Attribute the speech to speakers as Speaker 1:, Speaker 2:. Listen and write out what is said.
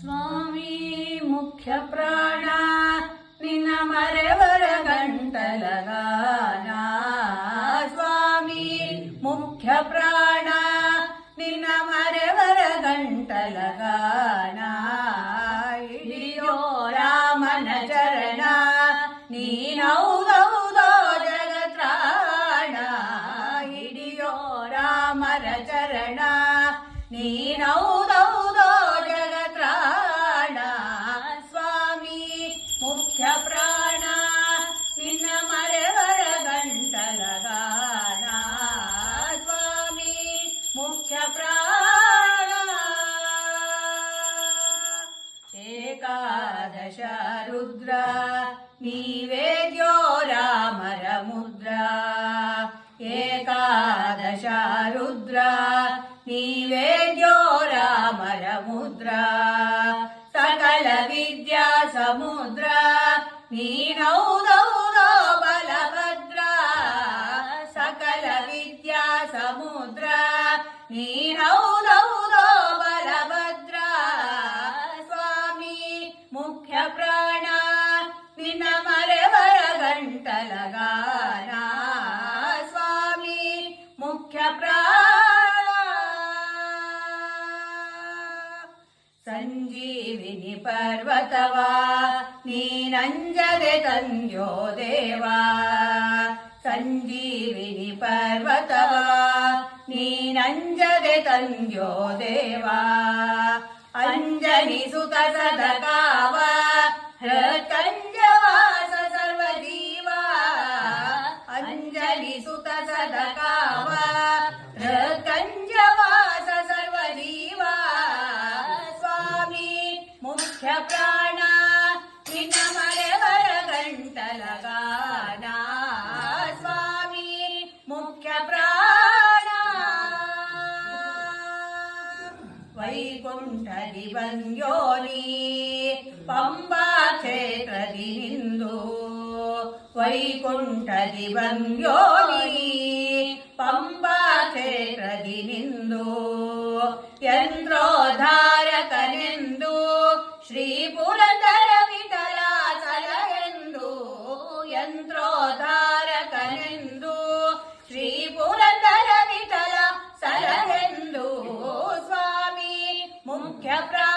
Speaker 1: ಸ್ವಾಮಿ, ಮುಖ್ಯ ಪ್ರಾಣ, ನಿನ್ನ ಮರೆವರ ಗಂಟಲಗಾನ ಸ್ವಾಮಿ, ಮುಖ್ಯ ಪ್ರಾಣ, ನಿನ್ನ ಮರೆವರ ಗಂಟಲಗಾನ ಹಿಡಿಯೋ ರಾಮನ ಚರಣ, ನೀನೌದೌದೋ ಜಗತ್ರಾಣ. ಹಿಡಿಯೋ ರಾಮನ ಚರಣ, ನೀನೌದೌದೋ దశరుద్ర నీవేద్యో రామరముద్ర ఏకాదశరుద్ర నీవేద్యో రామరముద్ర సకల విద్యా సముద్ర నీనౌదౌ బలభద్ర. సకల విద్యా సముద్ర నీనౌ ಸಂಜೀವಿನಿ ಪರ್ವತವಾ ನೀನಂಜದೆ ತಂದ್ಯೋ ದೇವಾ ಸಂಜೀವಿನಿ ಪರ್ವತವಾ ನೀನಂಜದೆ ತಂದ್ಯೋ ದೇವಾ ಅಂಜನಿ ಸುತ ಸದಗಾವ ಹೃತ್ಕಂಜವಾಸ ಸರ್ವಜೀವಾ ಅಂಜಲಿ ಸುತ ಸದಗಾವ ప్రాణ నిన్నమలెవర గంటలగానా స్వామి ముఖ్య ప్రాణ. వైకుంఠ దివంయోని పంబా క్షేత్రది నిందు. వైకుంఠ దివంయోని పంబా క్షేత్రది నిందు. యంత్రోధా ಶ್ರೀ ಪುರಂದರ ವಿಠಲ ಸಲಹೆಂದು ಯಂತ್ರೋದ್ಧಾರಕನೆಂದು ಶ್ರೀ ಪುರಂದರ ವಿಠಲ ಸಲಹೆಂದು ಸ್ವಾಮಿ ಮುಖ್ಯ ಪ್ರಾಣ